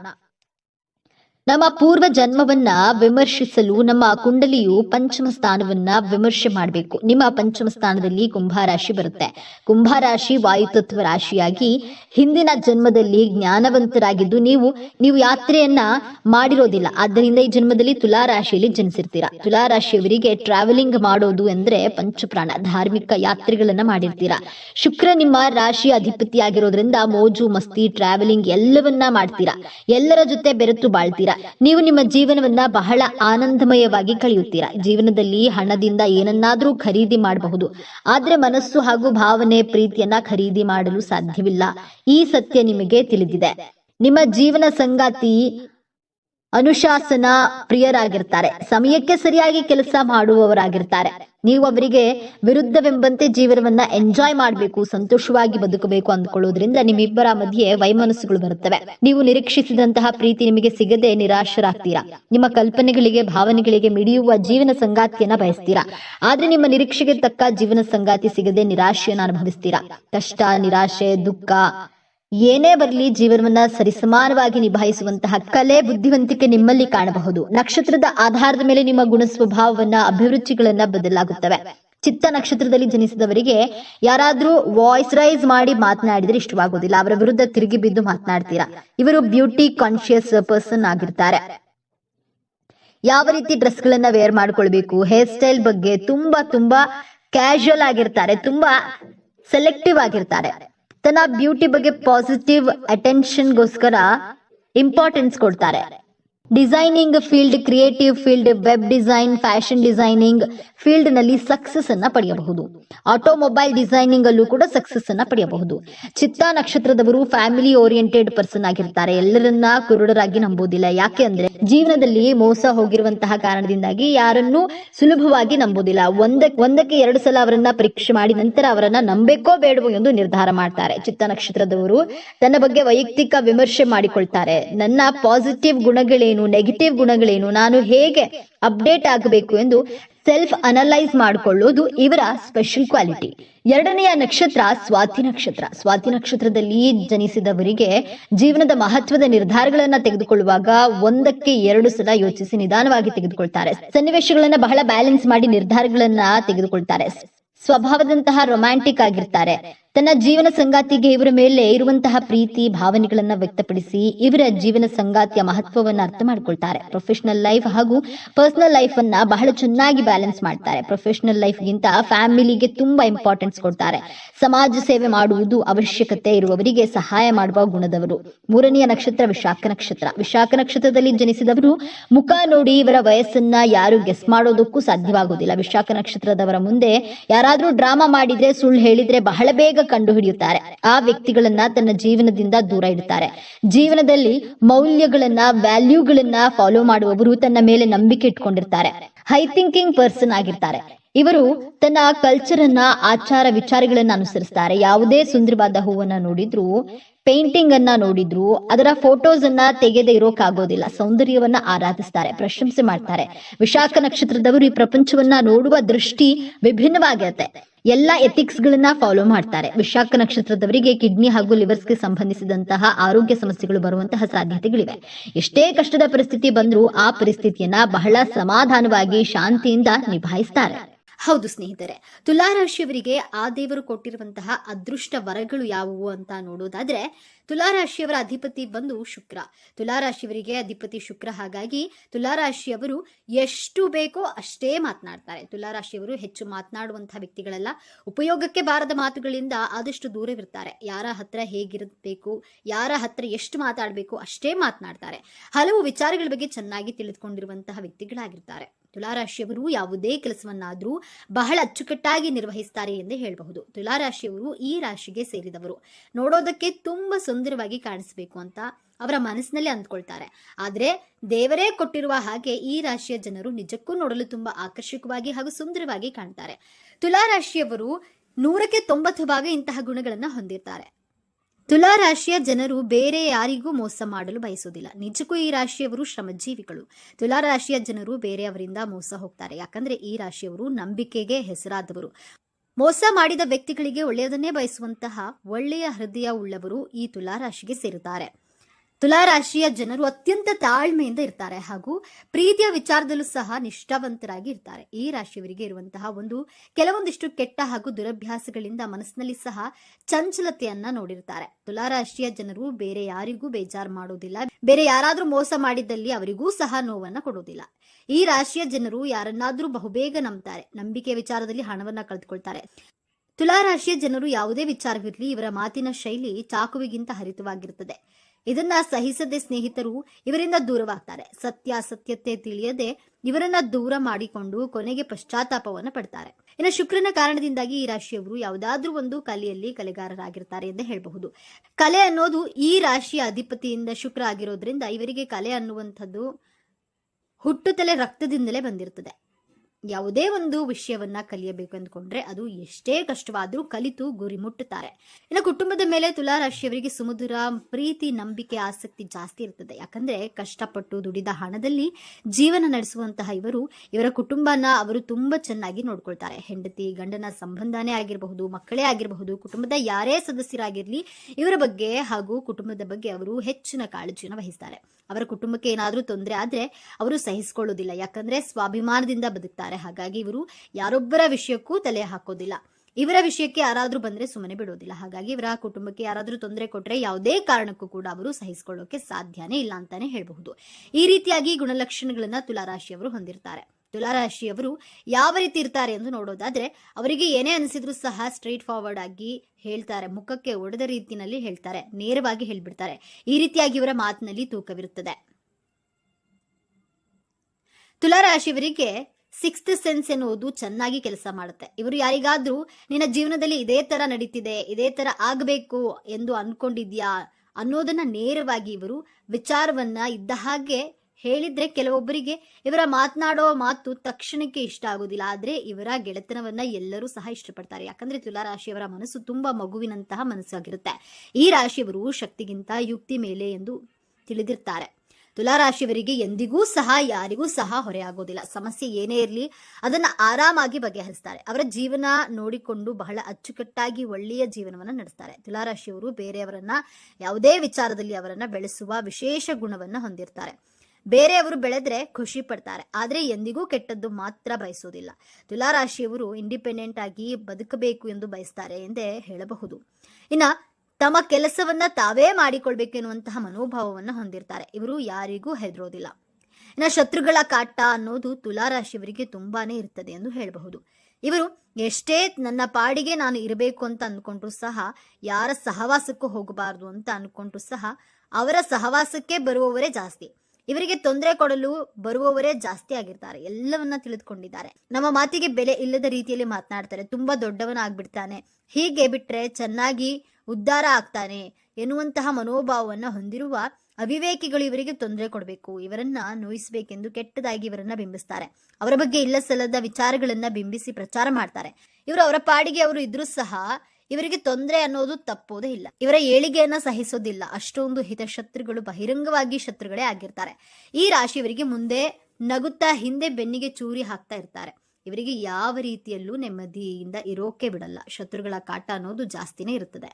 ನಮ್ಮ ಪೂರ್ವ ಜನ್ಮವನ್ನ ವಿಮರ್ಶಿಸಲು ನಮ್ಮ ಕುಂಡಲಿಯು ಪಂಚಮ ಸ್ಥಾನವನ್ನ ವಿಮರ್ಶೆ ಮಾಡಬೇಕು. ನಿಮ್ಮ ಪಂಚಮ ಸ್ಥಾನದಲ್ಲಿ ಕುಂಭಾರಾಶಿ ಬರುತ್ತೆ. ಕುಂಭಾರಾಶಿ ವಾಯುತತ್ವ ರಾಶಿಯಾಗಿ ಹಿಂದಿನ ಜನ್ಮದಲ್ಲಿ ಜ್ಞಾನವಂತರಾಗಿದ್ದು ನೀವು ನೀವು ಯಾತ್ರೆಯನ್ನ ಮಾಡಿರೋದಿಲ್ಲ. ಆದ್ದರಿಂದ ಈ ಜನ್ಮದಲ್ಲಿ ತುಲಾ ರಾಶಿಯಲ್ಲಿ ಜನಿಸಿರ್ತೀರಾ. ತುಲಾ ರಾಶಿಯವರಿಗೆ ಟ್ರಾವೆಲಿಂಗ್ ಮಾಡೋದು ಅಂದ್ರೆ ಪಂಚಪ್ರಾಣ, ಧಾರ್ಮಿಕ ಯಾತ್ರೆಗಳನ್ನ ಮಾಡಿರ್ತೀರಾ. ಶುಕ್ರ ನಿಮ್ಮ ರಾಶಿ ಅಧಿಪತಿಯಾಗಿರೋದ್ರಿಂದ ಮೋಜು, ಮಸ್ತಿ ಟ್ರಾವೆಲಿಂಗ್ ಎಲ್ಲವನ್ನ ಮಾಡ್ತೀರಾ. ಎಲ್ಲರ ಜೊತೆ ಬೆರೆತು ಬಾಳ್ತೀರಾ. ನೀವು ನಿಮ್ಮ ಜೀವನವನ್ನ ಬಹಳ ಆನಂದಮಯವಾಗಿ ಕಳೆಯುತ್ತೀರಾ? ಜೀವನದಲ್ಲಿ ಹಣದಿಂದ ಏನನ್ನಾದ್ರೂ ಖರೀದಿ ಮಾಡಬಹುದು. ಆದ್ರೆ ಮನಸ್ಸು ಹಾಗೂ ಭಾವನೆ ಪ್ರೀತಿಯನ್ನ ಖರೀದಿ ಮಾಡಲು ಸಾಧ್ಯವಿಲ್ಲ. ಈ ಸತ್ಯ ನಿಮಗೆ ತಿಳಿದಿದೆ. ನಿಮ್ಮ ಜೀವನ ಸಂಗಾತಿ ಅನುಶಾಸನ ಪ್ರಿಯರಾಗಿರ್ತಾರೆ. ಸಮಯಕ್ಕೆ ಸರಿಯಾಗಿ ಕೆಲಸ ಮಾಡುವವರಾಗಿರ್ತಾರೆ. ನೀವು ಅವರಿಗೆ ವಿರುದ್ಧವೆಂಬಂತೆ ಜೀವನವನ್ನ ಎಂಜಾಯ್ ಮಾಡಬೇಕು, ಸಂತೋಷವಾಗಿ ಬದುಕಬೇಕು ಅಂದ್ಕೊಳ್ಳೋದ್ರಿಂದ ನಿಮ್ಮಿಬ್ಬರ ಮಧ್ಯೆ ವೈಮನಸ್ಸುಗಳು ಬರುತ್ತವೆ. ನೀವು ನಿರೀಕ್ಷಿಸಿದಂತಹ ಪ್ರೀತಿ ನಿಮಗೆ ಸಿಗದೆ ನಿರಾಶರಾಗ್ತೀರಾ? ನಿಮ್ಮ ಕಲ್ಪನೆಗಳಿಗೆ, ಭಾವನೆಗಳಿಗೆ ಮಿಡಿಯುವ ಜೀವನ ಸಂಗಾತಿಯನ್ನ ಬಯಸ್ತೀರಾ? ಆದ್ರೆ ನಿಮ್ಮ ನಿರೀಕ್ಷೆಗೆ ತಕ್ಕ ಜೀವನ ಸಂಗಾತಿ ಸಿಗದೆ ನಿರಾಶೆಯನ್ನ ಅನುಭವಿಸ್ತೀರಾ? ಕಷ್ಟ, ನಿರಾಶೆ, ದುಃಖ ಏನೇ ಬರಲಿ ಜೀವನವನ್ನ ಸರಿಸಮಾನವಾಗಿ ನಿಭಾಯಿಸುವಂತಹ ಕಲೆ ಬುದ್ಧಿವಂತಿಕೆ ನಿಮ್ಮಲ್ಲಿ ಕಾಣಬಹುದು. ನಕ್ಷತ್ರದ ಆಧಾರದ ಮೇಲೆ ನಿಮ್ಮ ಗುಣ ಸ್ವಭಾವವನ್ನ, ಅಭಿರುಚಿಗಳನ್ನ ಬದಲಾಗುತ್ತವೆ. ಚಿತ್ತ ನಕ್ಷತ್ರದಲ್ಲಿ ಜನಿಸಿದವರಿಗೆ ಯಾರಾದ್ರೂ ವಾಯ್ಸ್ ರೈಸ್ ಮಾಡಿ ಮಾತನಾಡಿದ್ರೆ ಇಷ್ಟವಾಗೋದಿಲ್ಲ ಅವರ ವಿರುದ್ಧ ತಿರುಗಿ ಬಿದ್ದು ಮಾತನಾಡ್ತೀರಾ? ಇವರು ಬ್ಯೂಟಿ ಕಾನ್ಶಿಯಸ್ ಪರ್ಸನ್ ಆಗಿರ್ತಾರೆ. ಯಾವ ರೀತಿ ಡ್ರೆಸ್ ಗಳನ್ನ ವೇರ್ ಮಾಡ್ಕೊಳ್ಬೇಕು? ಹೇರ್ ಸ್ಟೈಲ್ ಬಗ್ಗೆ ತುಂಬಾ ತುಂಬಾ ಕ್ಯಾಶುಯಲ್ ಆಗಿರ್ತಾರೆ. ತುಂಬಾ ಸೆಲೆಕ್ಟಿವ್ ಆಗಿರ್ತಾರೆ. ತನ್ನ ಬ್ಯೂಟಿ ಬಗ್ಗೆ ಪಾಸಿಟಿವ್ ಅಟೆನ್ಷನ್ಗೋಸ್ಕರ ಇಂಪಾರ್ಟೆನ್ಸ್ ಕೊಡ್ತಾರೆ. Designing field, creative field, web design, fashion designing ಫೀಲ್ಡ್ನಲ್ಲಿ success ಅನ್ನ ಪಡೆಯಬಹುದು. ಆಟೋಮೊಬೈಲ್ ಡಿಸೈನಿಂಗ್ ಅಲ್ಲೂ ಕೂಡ ಸಕ್ಸಸ್ ಅನ್ನ ಪಡೆಯಬಹುದು. ಚಿತ್ತ ನಕ್ಷತ್ರದವರು ಫ್ಯಾಮಿಲಿ ಓರಿಯೆಂಟೆಡ್ ಪರ್ಸನ್ ಆಗಿರ್ತಾರೆ. ಎಲ್ಲರನ್ನ ಕುರುಡರಾಗಿ ನಂಬೋದಿಲ್ಲ ಯಾಕೆ ಅಂದ್ರೆ ಜೀವನದಲ್ಲಿ ಮೋಸ ಹೋಗಿರುವಂತಹ ಕಾರಣದಿಂದಾಗಿ ಯಾರನ್ನು ಸುಲಭವಾಗಿ ನಂಬೋದಿಲ್ಲ ಒಂದ, ಒಂದಕ್ಕೆ ಎರಡು ಸಲ ಅವರನ್ನ ಪರೀಕ್ಷೆ ಮಾಡಿ ನಂತರ ಅವರನ್ನ ನಂಬೇಕೋ ಬೇಡವೋ ಎಂದು ನಿರ್ಧಾರ ಮಾಡ್ತಾರೆ. ಚಿತ್ತ ನಕ್ಷತ್ರದವರು ತನ್ನ ಬಗ್ಗೆ ವೈಯಕ್ತಿಕ ವಿಮರ್ಶೆ ಮಾಡಿಕೊಳ್ತಾರೆ. ನನ್ನ ಪಾಸಿಟಿವ್ ಗುಣಗಳೇನು? ನೆಗೆಟಿವ್ ಗುಣಗಳೇನು, ನಾನು ಹೇಗೆ ಅಪ್ಡೇಟ್ ಆಗಬೇಕು ಎಂದು ಸೆಲ್ಫ್ ಅನಲೈಸ್ ಮಾಡಿಕೊಳ್ಳೋದು ಇವರ ಸ್ಪೆಷಲ್ ಕ್ವಾಲಿಟಿ ಎರಡನೆಯ ನಕ್ಷತ್ರ ಸ್ವಾತಿ ನಕ್ಷತ್ರ. ಸ್ವಾತಿ ನಕ್ಷತ್ರದಲ್ಲಿ ಜನಿಸಿದವರಿಗೆ ಜೀವನದ ಮಹತ್ವದ ನಿರ್ಧಾರಗಳನ್ನ ತೆಗೆದುಕೊಳ್ಳುವಾಗ ಒಂದಕ್ಕೆ ಎರಡು ಸಲ ಯೋಚಿಸಿ ನಿಧಾನವಾಗಿ ತೆಗೆದುಕೊಳ್ತಾರೆ. ಸನ್ನಿವೇಶಗಳನ್ನ ಬಹಳ ಬ್ಯಾಲೆನ್ಸ್ ಮಾಡಿ ನಿರ್ಧಾರಗಳನ್ನ ತೆಗೆದುಕೊಳ್ತಾರೆ. ಸ್ವಭಾವದಂತಹ ರೊಮ್ಯಾಂಟಿಕ್ ಆಗಿರ್ತಾರೆ. ತನ್ನ ಜೀವನ ಸಂಗಾತಿಗೆ ಇವರ ಮೇಲೆ ಇರುವಂತಹ ಪ್ರೀತಿ, ಭಾವನೆಗಳನ್ನ ವ್ಯಕ್ತಪಡಿಸಿ ಇವರ ಜೀವನ ಸಂಗಾತಿಯ ಮಹತ್ವವನ್ನು ಅರ್ಥ ಮಾಡ್ಕೊಳ್ತಾರೆ. ಪ್ರೊಫೆಷನಲ್ ಲೈಫ್ ಹಾಗೂ ಪರ್ಸನಲ್ ಲೈಫ್ ಅನ್ನ ಬಹಳ ಚೆನ್ನಾಗಿ ಬ್ಯಾಲೆನ್ಸ್ ಮಾಡ್ತಾರೆ. ಪ್ರೊಫೆಷನಲ್ ಲೈಫ್ ಗಿಂತ ಫ್ಯಾಮಿಲಿಗೆ ತುಂಬಾ ಇಂಪಾರ್ಟೆನ್ಸ್ ಕೊಡ್ತಾರೆ. ಸಮಾಜ ಸೇವೆ ಮಾಡುವುದು ಅವಶ್ಯಕತೆ ಇರುವವರಿಗೆ ಸಹಾಯ ಮಾಡುವ ಗುಣದವರು. ಮೂರನೆಯ ನಕ್ಷತ್ರ ವಿಶಾಖ ನಕ್ಷತ್ರ. ವಿಶಾಖ ನಕ್ಷತ್ರದಲ್ಲಿ ಜನಿಸಿದವರು ಮುಖ ನೋಡಿ ಇವರ ವಯಸ್ಸನ್ನ ಯಾರು ಗೆಸ್ ಮಾಡೋದಕ್ಕೂ ಸಾಧ್ಯವಾಗುವುದಿಲ್ಲ. ವಿಶಾಖ ನಕ್ಷತ್ರದವರ ಮುಂದೆ ಯಾರಾದ್ರೂ ಡ್ರಾಮಾ ಮಾಡಿದ್ರೆ, ಸುಳ್ಳು ಹೇಳಿದ್ರೆ ಬಹಳ ಬೇಗ ಕಂಡು ಹಿಡಿಯುತ್ತಾರೆ ಆ ವ್ಯಕ್ತಿಗಳನ್ನ ತನ್ನ ಜೀವನದಿಂದ ದೂರ ಇಡುತ್ತಾರೆ. ಜೀವನದಲ್ಲಿ ಮೌಲ್ಯಗಳನ್ನ, ವ್ಯಾಲ್ಯೂಗಳನ್ನ ಫಾಲೋ ಮಾಡುವವರು ತನ್ನ ಮೇಲೆ ನಂಬಿಕೆ ಇಟ್ಕೊಂಡಿರ್ತಾರೆ. ಹೈ ಥಿಂಕಿಂಗ್ ಪರ್ಸನ್ ಆಗಿರ್ತಾರೆ. ಇವರು ತನ್ನ ಕಲ್ಚರ್ ಅನ್ನ, ಆಚಾರ ವಿಚಾರಗಳನ್ನ ಅನುಸರಿಸ್ತಾರೆ. ಯಾವುದೇ ಸುಂದರವಾದ ಹೂವನ್ನ ನೋಡಿದ್ರು ಪೇಂಟಿಂಗ್ ಅನ್ನ ನೋಡಿದ್ರು, ಅದರ ಫೋಟೋಸ್ ಅನ್ನ ತೆಗೆದೇ ಇರೋಕಾಗೋದಿಲ್ಲ. ಸೌಂದರ್ಯವನ್ನ ಆರಾಧಿಸ್ತಾರೆ, ಪ್ರಶಂಸೆ ಮಾಡ್ತಾರೆ. ವಿಶಾಖ ನಕ್ಷತ್ರದವರು ಈ ಪ್ರಪಂಚವನ್ನ ನೋಡುವ ದೃಷ್ಟಿ ವಿಭಿನ್ನವಾಗಿರುತ್ತೆ. ಎಲ್ಲ ಎಥಿಕ್ಸ್ ಗಳನ್ನ ಫಾಲೋ ಮಾಡ್ತಾರೆ. ವಿಶಾಖ ನಕ್ಷತ್ರದವರಿಗೆ ಕಿಡ್ನಿ ಹಾಗೂ ಲಿವರ್ಸ್ಗೆ ಸಂಬಂಧಿಸಿದಂತಹ ಆರೋಗ್ಯ ಸಮಸ್ಯೆಗಳು ಬರುವಂತಹ ಸಾಧ್ಯತೆಗಳಿವೆ. ಎಷ್ಟೇ ಕಷ್ಟದ ಪರಿಸ್ಥಿತಿ ಬಂದ್ರೂ ಆ ಪರಿಸ್ಥಿತಿಯನ್ನ ಬಹಳ ಸಮಾಧಾನವಾಗಿ, ಶಾಂತಿಯಿಂದ ನಿಭಾಯಿಸ್ತಾರೆ. ಹೌದು ಸ್ನೇಹಿತರೆ. ತುಲಾರಾಶಿಯವರಿಗೆ ಆ ದೇವರು ಕೊಟ್ಟಿರುವಂತಹ ಅದೃಷ್ಟ ವರಗಳು ಯಾವುವು ಅಂತ ನೋಡೋದಾದ್ರೆ ತುಲಾರಾಶಿಯವರ ಅಧಿಪತಿ ಬಂದು ಶುಕ್ರ. ತುಲಾರಾಶಿಯವರಿಗೆ ಅಧಿಪತಿ ಶುಕ್ರ. ಹಾಗಾಗಿ ತುಲಾರಾಶಿಯವರು ಎಷ್ಟು ಬೇಕೋ ಅಷ್ಟೇ ಮಾತನಾಡ್ತಾರೆ. ತುಲಾರಾಶಿಯವರು ಹೆಚ್ಚು ಮಾತನಾಡುವಂತಹ ವ್ಯಕ್ತಿಗಳೆಲ್ಲ. ಉಪಯೋಗಕ್ಕೆ ಬಾರದ ಮಾತುಗಳಿಂದ ಆದಷ್ಟು ದೂರವಿರ್ತಾರೆ. ಯಾರ ಹತ್ರ ಹೇಗಿರಬೇಕು, ಯಾರ ಹತ್ರ ಎಷ್ಟು ಮಾತಾಡಬೇಕು ಅಷ್ಟೇ ಮಾತನಾಡ್ತಾರೆ. ಹಲವು ವಿಚಾರಗಳ ಬಗ್ಗೆ ಚೆನ್ನಾಗಿ ತಿಳಿದುಕೊಂಡಿರುವಂತಹ ವ್ಯಕ್ತಿಗಳಾಗಿರ್ತಾರೆ. ತುಲಾರಾಶಿಯವರು ಯಾವುದೇ ಕೆಲಸವನ್ನಾದರೂ ಬಹಳ ಅಚ್ಚುಕಟ್ಟಾಗಿ ನಿರ್ವಹಿಸ್ತಾರೆ ಎಂದೇ ಹೇಳಬಹುದು. ತುಲಾರಾಶಿಯವರು ಈ ರಾಶಿಗೆ ಸೇರಿದವರು. ನೋಡೋದಕ್ಕೆ ತುಂಬಾ ಸುಂದರವಾಗಿ ಕಾಣಿಸ್ಬೇಕು ಅಂತ ಅವರ ಮನಸ್ಸಿನಲ್ಲಿ ಅಂದ್ಕೊಳ್ತಾರೆ. ಆದ್ರೆ ದೇವರೇ ಕೊಟ್ಟಿರುವ ಹಾಗೆ ಈ ರಾಶಿಯ ಜನರು ನಿಜಕ್ಕೂ ನೋಡಲು ತುಂಬಾ ಆಕರ್ಷಕವಾಗಿ ಹಾಗೂ ಸುಂದರವಾಗಿ ಕಾಣ್ತಾರೆ. ತುಲಾ ರಾಶಿಯವರು ನೂರಕ್ಕೆ ತೊಂಬತ್ತು ಭಾಗ ಇಂತಹ ಗುಣಗಳನ್ನ ಹೊಂದಿರ್ತಾರೆ. ತುಲಾ ರಾಶಿಯ ಜನರು ಬೇರೆ ಯಾರಿಗೂ ಮೋಸ ಮಾಡಲು ಬಯಸೋದಿಲ್ಲ ನಿಜಕ್ಕೂ ಈ ರಾಶಿಯವರು ಶ್ರಮಜೀವಿಗಳು. ತುಲಾ ರಾಶಿಯ ಜನರು ಬೇರೆಯವರಿಂದ ಮೋಸ ಹೋಗ್ತಾರೆ. ಯಾಕಂದ್ರೆ ಈ ರಾಶಿಯವರು ನಂಬಿಕೆಗೆ ಹೆಸರಾದವರು. ಮೋಸ ಮಾಡಿದ ವ್ಯಕ್ತಿಗಳಿಗೆ ಒಳ್ಳೆಯದನ್ನೇ ಬಯಸುವಂತಹ ಒಳ್ಳೆಯ ಹೃದಯ ಉಳ್ಳವರು ಈ ತುಲಾರಾಶಿಗೆ ಸೇರುತ್ತಾರೆ. ತುಲಾರಾಶಿಯ ಜನರು ಅತ್ಯಂತ ತಾಳ್ಮೆಯಿಂದ ಇರ್ತಾರೆ ಹಾಗೂ ಪ್ರೀತಿಯ ವಿಚಾರದಲ್ಲೂ ಸಹ ನಿಷ್ಠಾವಂತರಾಗಿ ಇರ್ತಾರೆ. ಈ ರಾಶಿಯವರಿಗೆ ಇರುವಂತಹ ಒಂದು ಕೆಲವೊಂದಿಷ್ಟು ಕೆಟ್ಟ ಹಾಗೂ ದುರಭ್ಯಾಸಗಳಿಂದ ಮನಸ್ಸಿನಲ್ಲಿ ಸಹ ಚಂಚಲತೆಯನ್ನ ನೋಡಿರ್ತಾರೆ. ತುಲಾರಾಶಿಯ ಜನರು ಬೇರೆ ಯಾರಿಗೂ ಬೇಜಾರು ಮಾಡೋದಿಲ್ಲ. ಬೇರೆ ಯಾರಾದರೂ ಮೋಸ ಮಾಡಿದ್ದಲ್ಲಿ ಅವರಿಗೂ ಸಹ ನೋವನ್ನ ಕೊಡೋದಿಲ್ಲ. ಈ ರಾಶಿಯ ಜನರು ಯಾರನ್ನಾದ್ರೂ ಬಹುಬೇಗ ನಂಬ್ತಾರೆ. ನಂಬಿಕೆ ವಿಚಾರದಲ್ಲಿ ಹಣವನ್ನ ಕಳೆದುಕೊಳ್ತಾರೆ. ತುಲಾ ರಾಶಿಯ ಜನರು ಯಾವುದೇ ವಿಚಾರವಿರಲಿ, ಇವರ ಮಾತಿನ ಶೈಲಿ ಚಾಕುವಿಗಿಂತ ಹರಿತವಾಗಿರುತ್ತದೆ ಇದನ್ನ ಸಹಿಸದೆ ಸ್ನೇಹಿತರು ಇವರಿಂದ ದೂರವಾಗ್ತಾರೆ. ಸತ್ಯಾಸತ್ಯತೆ ತಿಳಿಯದೆ ಇವರನ್ನ ದೂರ ಮಾಡಿಕೊಂಡು ಕೊನೆಗೆ ಪಶ್ಚಾತ್ತಾಪವನ್ನ ಪಡ್ತಾರೆ. ಇನ್ನು ಶುಕ್ರನ ಕಾರಣದಿಂದಾಗಿ ಈ ರಾಶಿಯವರು ಯಾವುದಾದ್ರೂ ಒಂದು ಕಲೆಯಲ್ಲಿ ಕಲೆಗಾರರಾಗಿರ್ತಾರೆ ಎಂದು ಹೇಳಬಹುದು. ಕಲೆ ಅನ್ನೋದು ಈ ರಾಶಿಯ ಅಧಿಪತಿಯಿಂದ ಶುಕ್ರ ಆಗಿರೋದ್ರಿಂದ ಇವರಿಗೆ ಕಲೆ ಅನ್ನುವಂಥದ್ದು ಹುಟ್ಟುತ್ತಲೇ ರಕ್ತದಿಂದಲೇ ಬಂದಿರುತ್ತದೆ. ಯಾವುದೇ ಒಂದು ವಿಷಯವನ್ನ ಕಲಿಯಬೇಕು ಅಂದ್ಕೊಂಡ್ರೆ ಅದು ಎಷ್ಟೇ ಕಷ್ಟವಾದ್ರೂ ಕಲಿತು ಗುರಿ ಮುಟ್ಟುತ್ತಾರೆ. ಇನ್ನು ಕುಟುಂಬದ ಮೇಲೆ ತುಲಾ ರಾಶಿಯವರಿಗೆ ಸುಮಧುರ, ಪ್ರೀತಿ, ನಂಬಿಕೆ, ಆಸಕ್ತಿ ಜಾಸ್ತಿ ಇರ್ತದೆ. ಯಾಕಂದ್ರೆ ಕಷ್ಟಪಟ್ಟು ದುಡಿದ ಹಣದಲ್ಲಿ ಜೀವನ ನಡೆಸುವಂತಹ ಇವರು ಇವರ ಕುಟುಂಬನ ಅವರು ತುಂಬಾ ಚೆನ್ನಾಗಿ ನೋಡ್ಕೊಳ್ತಾರೆ. ಹೆಂಡತಿ, ಗಂಡನ ಸಂಬಂಧನೇ ಆಗಿರಬಹುದು, ಮಕ್ಕಳೇ ಆಗಿರಬಹುದು, ಕುಟುಂಬದ ಯಾರೇ ಸದಸ್ಯರಾಗಿರಲಿ, ಇವರ ಬಗ್ಗೆ ಹಾಗೂ ಕುಟುಂಬದ ಬಗ್ಗೆ ಅವರು ಹೆಚ್ಚಿನ ಕಾಳಜಿಯನ್ನು ವಹಿಸ್ತಾರೆ. ಅವರ ಕುಟುಂಬಕ್ಕೆ ಏನಾದರೂ ತೊಂದರೆ ಆದರೆ ಅವರು ಸಹಿಸಿಕೊಳ್ಳೋದಿಲ್ಲ ಯಾಕಂದರೆ ಸ್ವಾಭಿಮಾನದಿಂದ ಬದುಕ್ತಾರೆ. ಹಾಗಾಗಿ ಇವರು ಯಾರೊಬ್ಬರ ವಿಷಯಕ್ಕೂ ತಲೆ ಹಾಕೋದಿಲ್ಲ. ಇವರ ವಿಷಯಕ್ಕೆ ಯಾರಾದರೂ ಬಂದರೆ ಸುಮ್ಮನೆ ಬಿಡೋದಿಲ್ಲ. ಹಾಗಾಗಿ ಇವರ ಕುಟುಂಬಕ್ಕೆ ಯಾರಾದರೂ ತೊಂದರೆ ಕೊಟ್ಟರೆ ಯಾವುದೇ ಕಾರಣಕ್ಕೂ ಕೂಡ ಅವರು ಸಹಿಸಿಕೊಳ್ಳೋಕೆ ಸಾಧ್ಯನೇ ಇಲ್ಲ ಅಂತಾನೆ ಹೇಳಬಹುದು. ಈ ರೀತಿಯಾಗಿ ಗುಣಲಕ್ಷಣಗಳನ್ನು ತುಲಾರಾಶಿಯವರು ಹೊಂದಿರ್ತಾರೆ. ತುಲಾರಾಶಿಯವರು ಯಾವ ರೀತಿ ಇರ್ತಾರೆ ಎಂದು ನೋಡೋದಾದ್ರೆ, ಅವರಿಗೆ ಏನೇ ಅನಿಸಿದ್ರು ಸಹ ಸ್ಟ್ರೈಟ್ ಫಾರ್ವರ್ಡ್ ಆಗಿ ಹೇಳ್ತಾರೆ, ಮುಖಕ್ಕೆ ಒಡೆದ ರೀತಿಯಲ್ಲಿ ಹೇಳ್ತಾರೆ, ನೇರವಾಗಿ ಹೇಳ್ಬಿಡ್ತಾರೆ. ಈ ರೀತಿಯಾಗಿ ಇವರ ಮಾತಿನಲ್ಲಿ ತೂಕವಿರುತ್ತದೆ. ತುಲಾರಾಶಿಯವರಿಗೆ ಸಿಕ್ಸ್ತ್ ಸೆನ್ಸ್ ಎನ್ನುವುದು ಚೆನ್ನಾಗಿ ಕೆಲಸ ಮಾಡುತ್ತೆ. ಇವರು ಯಾರಿಗಾದ್ರೂ, ನಿನ್ನ ಜೀವನದಲ್ಲಿ ಇದೇ ತರ ನಡೀತಿದೆ, ಇದೇ ತರ ಆಗಬೇಕು ಎಂದು ಅನ್ಕೊಂಡಿದ್ಯಾ? ಅನ್ನೋದನ್ನ ನೇರವಾಗಿ ಇವರು ವಿಚಾರವನ್ನ ಇದ್ದ ಹಾಗೆ ಹೇಳಿದ್ರೆ ಕೆಲವೊಬ್ಬರಿಗೆ ಇವರ ಮಾತನಾಡೋ ಮಾತು ತಕ್ಷಣಕ್ಕೆ ಇಷ್ಟ ಆಗೋದಿಲ್ಲ. ಆದ್ರೆ ಇವರ ಗೆಳೆತನವನ್ನ ಎಲ್ಲರೂ ಸಹ ಇಷ್ಟಪಡ್ತಾರೆ. ಯಾಕಂದ್ರೆ ತುಲಾ ರಾಶಿಯವರ ಮನಸ್ಸು ತುಂಬಾ ಮಗುವಿನಂತಹ ಮನಸ್ಸಾಗಿರುತ್ತೆ ಈ ರಾಶಿಯವರು ಶಕ್ತಿಗಿಂತ ಯುಕ್ತಿ ಮೇಲೆ ಎಂದು ತಿಳಿದಿರ್ತಾರೆ. ತುಲಾರಾಶಿಯವರಿಗೆ ಎಂದಿಗೂ ಸಹ, ಯಾರಿಗೂ ಸಹ ಹೊರೆಯಾಗೋದಿಲ್ಲ ಸಮಸ್ಯೆ ಏನೇ ಇರಲಿ, ಅದನ್ನ ಆರಾಮಾಗಿ ಬಗೆಹರಿಸ್ತಾರೆ. ಅವರ ಜೀವನ ನೋಡಿಕೊಂಡು ಬಹಳ ಅಚ್ಚುಕಟ್ಟಾಗಿ ಒಳ್ಳೆಯ ಜೀವನವನ್ನ ನಡೆಸ್ತಾರೆ. ತುಲಾರಾಶಿಯವರು ಬೇರೆಯವರನ್ನ, ಯಾವುದೇ ವಿಚಾರದಲ್ಲಿ ಅವರನ್ನ ಬೆಳೆಸುವ ವಿಶೇಷ ಗುಣವನ್ನ ಹೊಂದಿರ್ತಾರೆ. ಬೇರೆಯವರು ಬೆಳೆದ್ರೆ ಖುಷಿ ಪಡ್ತಾರೆ. ಆದರೆ ಎಂದಿಗೂ ಕೆಟ್ಟದ್ದು ಮಾತ್ರ ಬಯಸೋದಿಲ್ಲ. ತುಲಾರಾಶಿಯವರು ಇಂಡಿಪೆಂಡೆಂಟ್ ಆಗಿ ಬದುಕಬೇಕು ಎಂದು ಬಯಸ್ತಾರೆ ಎಂದೇ ಹೇಳಬಹುದು. ಇನ್ನ ತಮ್ಮ ಕೆಲಸವನ್ನ ತಾವೇ ಮಾಡಿಕೊಳ್ಬೇಕೆನ್ನುವಂತಹ ಮನೋಭಾವವನ್ನು ಹೊಂದಿರ್ತಾರೆ. ಇವರು ಯಾರಿಗೂ ಹೆದರೋದಿಲ್ಲ. ಇನ್ನು ಶತ್ರುಗಳ ಕಾಟ ಅನ್ನೋದು ತುಲಾರಾಶಿಯವರಿಗೆ ತುಂಬಾನೇ ಇರ್ತದೆ ಎಂದು ಹೇಳಬಹುದು. ಇವರು ಎಷ್ಟೇ ನನ್ನ ಪಾಡಿಗೆ ನಾನು ಇರಬೇಕು ಅಂತ ಅಂದ್ಕೊಂಡ್ರು ಸಹ, ಯಾರ ಸಹವಾಸಕ್ಕೂ ಹೋಗಬಾರದು ಅಂತ ಅನ್ಕೊಂಡ್ರು ಸಹ, ಅವರ ಸಹವಾಸಕ್ಕೆ ಬರುವವರೇ ಜಾಸ್ತಿ. ಇವರಿಗೆ ತೊಂದರೆ ಕೊಡಲು ಬರುವವರೇ ಜಾಸ್ತಿ ಆಗಿರ್ತಾರೆ. ಎಲ್ಲವನ್ನ ತಿಳಿದುಕೊಂಡಿದ್ದಾರೆ. ನಮ್ಮ ಮಾತಿಗೆ ಬೆಲೆ ಇಲ್ಲದ ರೀತಿಯಲ್ಲಿ ಮಾತನಾಡ್ತಾರೆ. ತುಂಬಾ ದೊಡ್ಡವನಾಗ್ಬಿಡ್ತಾನೆ. ಹೀಗೆ ಬಿಟ್ರೆ ಚೆನ್ನಾಗಿ ಉದ್ಧಾರ ಆಗ್ತಾನೆ ಎನ್ನುವಂತಹ ಮನೋಭಾವವನ್ನ ಹೊಂದಿರುವ ಅವಿವೇಕಿಗಳು ಇವರಿಗೆ ತೊಂದರೆ ಕೊಡಬೇಕು. ಇವರನ್ನ ನೋಯಿಸಬೇಕೆಂದು ಕೆಟ್ಟದಾಗಿ ಇವರನ್ನ ಬಿಂಬಿಸ್ತಾರೆ. ಅವರ ಬಗ್ಗೆ ಇಲ್ಲ ಸಲ್ಲದ ವಿಚಾರಗಳನ್ನ ಬಿಂಬಿಸಿ ಪ್ರಚಾರ ಮಾಡ್ತಾರೆ. ಇವರು ಅವರ ಪಾಡಿಗೆ ಅವರು ಇದ್ರೂ ಸಹ ಇವರಿಗೆ ತೊಂದರೆ ಅನ್ನೋದು ತಪ್ಪೋದೇ ಇಲ್ಲ. ಇವರ ಏಳಿಗೆಯನ್ನ ಸಹಿಸೋದಿಲ್ಲ. ಅಷ್ಟೊಂದು ಹಿತಶತ್ರುಗಳು ಬಹಿರಂಗವಾಗಿ ಶತ್ರುಗಳೇ ಆಗಿರ್ತಾರೆ. ಈ ರಾಶಿ ಇವರಿಗೆ ಮುಂದೆ ನಗುತ್ತಾ ಹಿಂದೆ ಬೆನ್ನಿಗೆ ಚೂರಿ ಹಾಕ್ತಾ ಇರ್ತಾರೆ. ಇವರಿಗೆ ಯಾವ ರೀತಿಯಲ್ಲೂ ನೆಮ್ಮದಿಯಿಂದ ಇರೋಕೆ ಬಿಡಲ್ಲ. ಶತ್ರುಗಳ ಕಾಟ ಅನ್ನೋದು ಜಾಸ್ತಿನೇ ಇರುತ್ತದೆ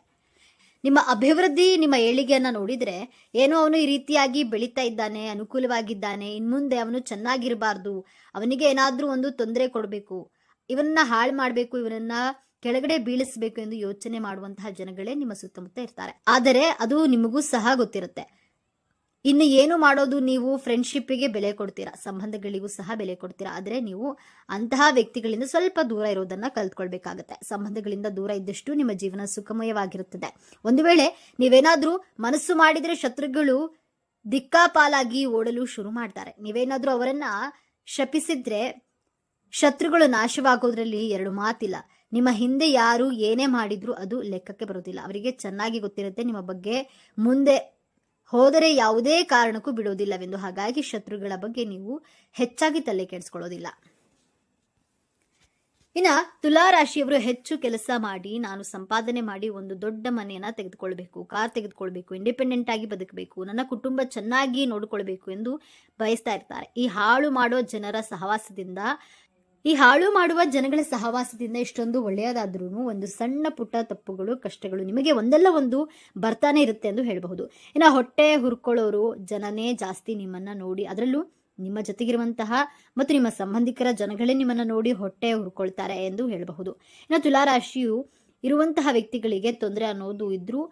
ನಿಮ್ಮ ಅಭಿವೃದ್ಧಿ, ನಿಮ್ಮ ಏಳಿಗೆಯನ್ನ ನೋಡಿದ್ರೆ ಏನೋ ಅವನು ಈ ರೀತಿಯಾಗಿ ಬೆಳೀತಾ ಇದ್ದಾನೆ, ಅನುಕೂಲವಾಗಿದ್ದಾನೆ, ಇನ್ಮುಂದೆ ಅವನು ಚೆನ್ನಾಗಿರಬಾರ್ದು, ಅವನಿಗೆ ಏನಾದರೂ ಒಂದು ತೊಂದರೆ ಕೊಡಬೇಕು, ಇವನ್ನ ಹಾಳು ಮಾಡಬೇಕು, ಇವನನ್ನ ಕೆಳಗಡೆ ಬೀಳಿಸಬೇಕು ಎಂದು ಯೋಚನೆ ಮಾಡುವಂತಹ ಜನಗಳೇ ನಿಮ್ಮ ಸುತ್ತಮುತ್ತ ಇರ್ತಾರೆ. ಆದರೆ ಅದು ನಿಮಗೂ ಸಹ ಗೊತ್ತಿರುತ್ತೆ. ಇನ್ನು ಏನು ಮಾಡೋದು ನೀವು ಫ್ರೆಂಡ್ಶಿಪ್ಪಿಗೆ ಬೆಲೆ ಕೊಡ್ತೀರಾ? ಸಂಬಂಧಗಳಿಗೂ ಸಹ ಬೆಲೆ ಕೊಡ್ತೀರಾ? ಆದರೆ ನೀವು ಅಂತಹ ವ್ಯಕ್ತಿಗಳಿಂದ ಸ್ವಲ್ಪ ದೂರ ಇರೋದನ್ನ ಕಲ್ತ್ಕೊಳ್ಬೇಕಾಗತ್ತೆ. ಸಂಬಂಧಗಳಿಂದ ದೂರ ಇದ್ದಷ್ಟು ನಿಮ್ಮ ಜೀವನ ಸುಖಮಯವಾಗಿರುತ್ತದೆ. ಒಂದು ವೇಳೆ ನೀವೇನಾದರೂ ಮನಸ್ಸು ಮಾಡಿದರೆ ಶತ್ರುಗಳು ದಿಕ್ಕಾಪಾಲಾಗಿ ಓಡಲು ಶುರು ಮಾಡ್ತಾರೆ. ನೀವೇನಾದರೂ ಅವರನ್ನು ಶಪಿಸಿದ್ರೆ ಶತ್ರುಗಳು ನಾಶವಾಗೋದ್ರಲ್ಲಿ ಎರಡು ಮಾತಿಲ್ಲ. ನಿಮ್ಮ ಹಿಂದೆ ಯಾರು ಏನೇ ಮಾಡಿದ್ರು ಅದು ಲೆಕ್ಕಕ್ಕೆ ಬರೋದಿಲ್ಲ ಅವರಿಗೆ ಚೆನ್ನಾಗಿ ಗೊತ್ತಿರುತ್ತೆ, ನಿಮ್ಮ ಬಗ್ಗೆ ಮುಂದೆ ಹೋದರೆ ಯಾವುದೇ ಕಾರಣಕ್ಕೂ ಬಿಡೋದಿಲ್ಲವೆಂದು ಹಾಗಾಗಿ ಶತ್ರುಗಳ ಬಗ್ಗೆ ನೀವು ಹೆಚ್ಚಾಗಿ ತಲೆ ಕೆಡಿಸ್ಕೊಳ್ಳೋದಿಲ್ಲ. ಇನ್ನ ತುಲಾ ರಾಶಿಯವರು ಹೆಚ್ಚು ಕೆಲಸ ಮಾಡಿ, ನಾನು ಸಂಪಾದನೆ ಮಾಡಿ ಒಂದು ದೊಡ್ಡ ಮನೆಯನ್ನ ತೆಗೆದುಕೊಳ್ಬೇಕು, ಕಾರ್ ತೆಗೆದುಕೊಳ್ಬೇಕು ಇಂಡಿಪೆಂಡೆಂಟ್ ಆಗಿ ಬದುಕಬೇಕು, ನನ್ನ ಕುಟುಂಬ ಚೆನ್ನಾಗಿ ನೋಡಿಕೊಳ್ಬೇಕು ಎಂದು ಬಯಸ್ತಾ ಇರ್ತಾರೆ. ಈ ಹಾಳು ಮಾಡೋ ಜನರ ಸಹವಾಸದಿಂದ ಈ ಹಾಳು ಮಾಡುವ ಜನಗಳ ಸಹವಾಸದಿಂದ ಇಷ್ಟೊಂದು ಒಳ್ಳೆಯದಾದ್ರೂ ಒಂದು ಸಣ್ಣ ಪುಟ್ಟ ತಪ್ಪುಗಳು, ಕಷ್ಟಗಳು ನಿಮಗೆ ಒಂದಲ್ಲ ಒಂದು ಬರ್ತಾನೆ ಇರುತ್ತೆ ಎಂದು ಹೇಳಬಹುದು. ಇನ್ನು ಹೊಟ್ಟೆ ಹುರ್ಕೊಳ್ಳೋರು ಜನನೇ ಜಾಸ್ತಿ ನಿಮ್ಮನ್ನ ನೋಡಿ ಅದರಲ್ಲೂ ನಿಮ್ಮ ಜೊತೆಗಿರುವಂತಹ ಮತ್ತು ನಿಮ್ಮ ಸಂಬಂಧಿಕರ ಜನಗಳೇ ನಿಮ್ಮನ್ನ ನೋಡಿ ಹೊಟ್ಟೆ ಹುರ್ಕೊಳ್ತಾರೆ ಎಂದು ಹೇಳಬಹುದು. ಇನ್ನು ತುಲಾರಾಶಿಯು ಇರುವಂತಹ ವ್ಯಕ್ತಿಗಳಿಗೆ ತೊಂದರೆ ಅನ್ನೋದು ಇದ್ರೂ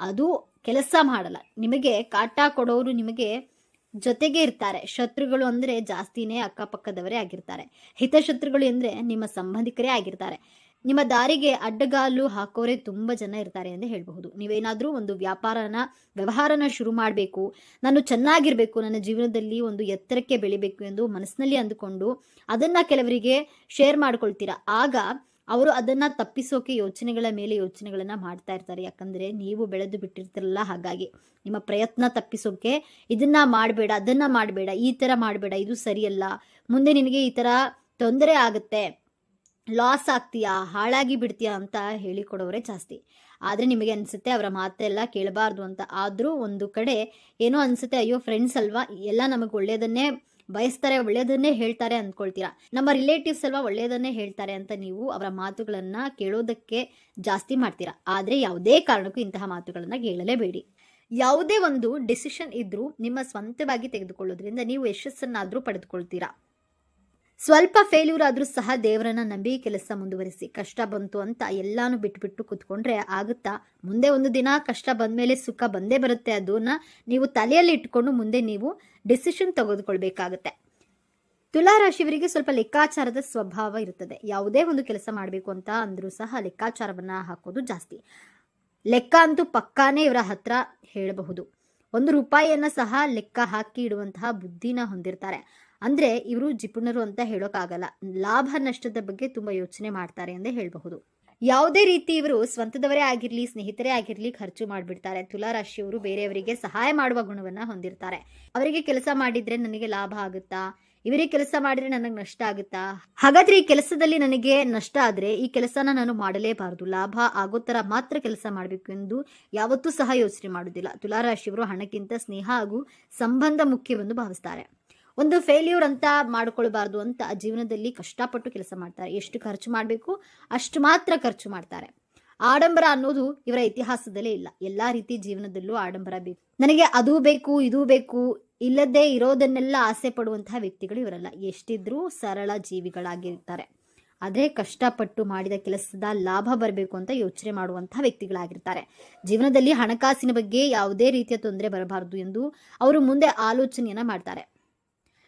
ಅದು ಕೆಲಸ ಮಾಡಲ್ಲ. ನಿಮಗೆ ಕಾಟ ಕೊಡೋರು ನಿಮಗೆ ಜೊತೆಗೆ ಇರ್ತಾರೆ. ಶತ್ರುಗಳು ಅಂದ್ರೆ ಜಾಸ್ತಿನೇ ಅಕ್ಕಪಕ್ಕದವರೇ ಆಗಿರ್ತಾರೆ. ಹಿತಶತ್ರುಗಳು ಅಂದ್ರೆ ನಿಮ್ಮ ಸಂಬಂಧಿಕರೇ ಆಗಿರ್ತಾರೆ. ನಿಮ್ಮ ದಾರಿಗೆ ಅಡ್ಡಗಾಲು ಹಾಕೋರೆ ತುಂಬಾ ಜನ ಇರ್ತಾರೆ ಎಂದು ಹೇಳಬಹುದು. ನೀವೇನಾದರೂ ಒಂದು ವ್ಯಾಪಾರನ, ವ್ಯವಹಾರನ ಶುರು ಮಾಡಬೇಕು. ನಾನು ಚೆನ್ನಾಗಿರಬೇಕು. ನನ್ನ ಜೀವನದಲ್ಲಿ ಒಂದು ಎತ್ತರಕ್ಕೆ ಬೆಳಿಬೇಕು ಎಂದು ಮನಸ್ಸಿನಲ್ಲಿ ಅಂದುಕೊಂಡು ಅದನ್ನ ಕೆಲವರಿಗೆ ಶೇರ್ ಮಾಡ್ಕೊಳ್ತೀರಾ? ಆಗ ಅವರು ಅದನ್ನ ತಪ್ಪಿಸೋಕೆ ಯೋಚನೆಗಳ ಮೇಲೆ ಯೋಚನೆಗಳನ್ನು ಮಾಡ್ತಾ ಇರ್ತಾರೆ. ಯಾಕಂದ್ರೆ ನೀವು ಬೆಳೆದು ಬಿಟ್ಟಿರ್ತಿರಲ್ಲ ಹಾಗಾಗಿ. ನಿಮ್ಮ ಪ್ರಯತ್ನ ತಪ್ಪಿಸೋಕೆ ಇದನ್ನ ಮಾಡಬೇಡ, ಅದನ್ನ ಮಾಡಬೇಡ, ಈ ತರ ಮಾಡಬೇಡ, ಇದು ಸರಿಯಲ್ಲ. ಮುಂದೆ ನಿನಗೆ ಈ ತರ ತೊಂದರೆ ಆಗುತ್ತೆ. ಲಾಸ್ ಆಗ್ತೀಯಾ, ಹಾಳಾಗಿ ಬಿಡ್ತೀಯಾ ಅಂತ ಹೇಳಿಕೊಡೋರೇ ಜಾಸ್ತಿ. ಆದರೆ ನಿಮಗೆ ಅನಿಸುತ್ತೆ ಅವರ ಮಾತೆಲ್ಲ ಕೇಳಬಾರ್ದು ಅಂತ. ಆದರೂ ಒಂದು ಕಡೆ ಏನೋ ಅನಿಸುತ್ತೆ, ಅಯ್ಯೋ ಫ್ರೆಂಡ್ಸ್ ಅಲ್ವಾ? ಎಲ್ಲ ನಮಗೆ ಒಳ್ಳೆಯದನ್ನೇ ಬಯಸ್ತಾರೆ ಒಳ್ಳೆಯದನ್ನೇ ಹೇಳ್ತಾರೆ ಅಂದ್ಕೊಳ್ತೀರಾ? ನಮ್ಮ ರಿಲೇಟಿವ್ಸ್ ಅಲ್ವಾ ಒಳ್ಳೆಯದನ್ನೇ ಹೇಳ್ತಾರೆ ಅಂತ ನೀವು ಅವರ ಮಾತುಗಳನ್ನ ಕೇಳೋದಕ್ಕೆ ಜಾಸ್ತಿ ಮಾಡ್ತೀರಾ? ಆದರೆ ಯಾವುದೇ ಕಾರಣಕ್ಕೂ ಇಂತಹ ಮಾತುಗಳನ್ನ ಕೇಳಲೇಬೇಡಿ. ಯಾವುದೇ ಒಂದು ಡಿಸಿಷನ್ ಇದ್ರೂ ನಿಮ್ಮ ಸ್ವಂತವಾಗಿ ತೆಗೆದುಕೊಳ್ಳೋದ್ರಿಂದ ನೀವು ಯಶಸ್ಸನ್ನಾದರೂ ಪಡೆದುಕೊಳ್ತೀರಾ? ಸ್ವಲ್ಪ ಫೇಲ್ಯೂರ್ ಆದರೂ ಸಹ ದೇವರನ್ನ ನಂಬಿ ಕೆಲಸ ಮುಂದುವರಿಸಿ. ಕಷ್ಟ ಬಂತು ಅಂತ ಎಲ್ಲಾನು ಬಿಟ್ಬಿಟ್ಟು ಕುತ್ಕೊಂಡ್ರೆ ಆಗುತ್ತಾ? ಮುಂದೆ ಒಂದು ದಿನ ಕಷ್ಟ ಬಂದ್ಮೇಲೆ ಸುಖ ಬಂದೇ ಬರುತ್ತೆ. ಅದನ್ನ ನೀವು ತಲೆಯಲ್ಲಿ ಇಟ್ಕೊಂಡು ಮುಂದೆ ನೀವು ಡಿಸಿಷನ್ ತೆಗೆದುಕೊಳ್ಬೇಕಾಗುತ್ತೆ. ತುಲಾ ರಾಶಿಯವರಿಗೆ ಸ್ವಲ್ಪ ಲೆಕ್ಕಾಚಾರದ ಸ್ವಭಾವ ಇರುತ್ತದೆ. ಯಾವುದೇ ಒಂದು ಕೆಲಸ ಮಾಡಬೇಕು ಅಂತ ಅಂದ್ರೂ ಸಹ ಲೆಕ್ಕಾಚಾರವನ್ನ ಹಾಕೋದು ಜಾಸ್ತಿ. ಲೆಕ್ಕ ಅಂತೂ ಪಕ್ಕಾನೇ ಇವರ ಹತ್ರ ಹೇಳಬಹುದು. ಒಂದು ರೂಪಾಯಿಯನ್ನ ಸಹ ಲೆಕ್ಕ ಹಾಕಿ ಇಡುವಂತಹ ಬುದ್ಧಿನ ಹೊಂದಿರ್ತಾರೆ. ಅಂದ್ರೆ ಇವರು ಜಿಪುಣರು ಅಂತ ಹೇಳೋಕ್ಕಾಗಲ್ಲ ಲಾಭ ನಷ್ಟದ ಬಗ್ಗೆ ತುಂಬಾ ಯೋಚನೆ ಮಾಡ್ತಾರೆ ಎಂದೇ ಹೇಳಬಹುದು. ಯಾವುದೇ ರೀತಿ ಇವರು ಸ್ವಂತದವರೇ ಆಗಿರ್ಲಿ, ಸ್ನೇಹಿತರೇ ಆಗಿರ್ಲಿ ಖರ್ಚು ಮಾಡಿಬಿಡ್ತಾರೆ. ತುಲಾ ರಾಶಿಯವರು ಬೇರೆಯವರಿಗೆ ಸಹಾಯ ಮಾಡುವ ಗುಣವನ್ನ ಹೊಂದಿರ್ತಾರೆ. ಅವರಿಗೆ ಕೆಲಸ ಮಾಡಿದ್ರೆ ನನಗೆ ಲಾಭ ಆಗುತ್ತಾ? ಇವರಿಗೆ ಕೆಲಸ ಮಾಡಿದ್ರೆ ನನಗೆ ನಷ್ಟ ಆಗುತ್ತಾ? ಹಾಗಾದ್ರೆ ಈ ಕೆಲಸದಲ್ಲಿ ನನಗೆ ನಷ್ಟ ಆದ್ರೆ ಈ ಕೆಲಸನ ನಾನು ಮಾಡಲೇಬಾರದು. ಲಾಭ ಆಗೋ ತರ ಮಾತ್ರ ಕೆಲಸ ಮಾಡಬೇಕು ಎಂದು ಯಾವತ್ತೂ ಸಹ ಯೋಚನೆ ಮಾಡುವುದಿಲ್ಲ. ತುಲಾರಾಶಿಯವರು ಹಣಕ್ಕಿಂತ ಸ್ನೇಹ ಹಾಗೂ ಸಂಬಂಧ ಮುಖ್ಯವೆಂದು ಭಾವಿಸ್ತಾರೆ. ಒಂದು ಫೇಲ್ಯೂರ್ ಅಂತ ಮಾಡ್ಕೊಳ್ಬಾರ್ದು ಅಂತ ಜೀವನದಲ್ಲಿ ಕಷ್ಟಪಟ್ಟು ಕೆಲಸ ಮಾಡ್ತಾರೆ. ಎಷ್ಟು ಖರ್ಚು ಮಾಡಬೇಕು, ಅಷ್ಟು ಮಾತ್ರ ಖರ್ಚು ಮಾಡ್ತಾರೆ. ಆಡಂಬರ ಅನ್ನೋದು ಇವರ ಇತಿಹಾಸದಲ್ಲೇ ಇಲ್ಲ. ಎಲ್ಲಾ ರೀತಿ ಜೀವನದಲ್ಲೂ ಆಡಂಬರ ಬೇಕು. ನನಗೆ ಅದು ಬೇಕು, ಇದು ಬೇಕು, ಇಲ್ಲದೆ ಇರೋದನ್ನೆಲ್ಲ ಆಸೆ ಪಡುವಂತಹ ವ್ಯಕ್ತಿಗಳು ಇವರಲ್ಲ. ಎಷ್ಟಿದ್ರೂ ಸರಳ ಜೀವಿಗಳಾಗಿರ್ತಾರೆ. ಆದರೆ ಕಷ್ಟಪಟ್ಟು ಮಾಡಿದ ಕೆಲಸದ ಲಾಭ ಬರಬೇಕು ಅಂತ ಯೋಚನೆ ಮಾಡುವಂತಹ ವ್ಯಕ್ತಿಗಳಾಗಿರ್ತಾರೆ. ಜೀವನದಲ್ಲಿ ಹಣಕಾಸಿನ ಬಗ್ಗೆ ಯಾವುದೇ ರೀತಿಯ ತೊಂದರೆ ಬರಬಾರದು ಎಂದು ಅವರು ಮುಂದೆ ಆಲೋಚನೆಯನ್ನ ಮಾಡ್ತಾರೆ.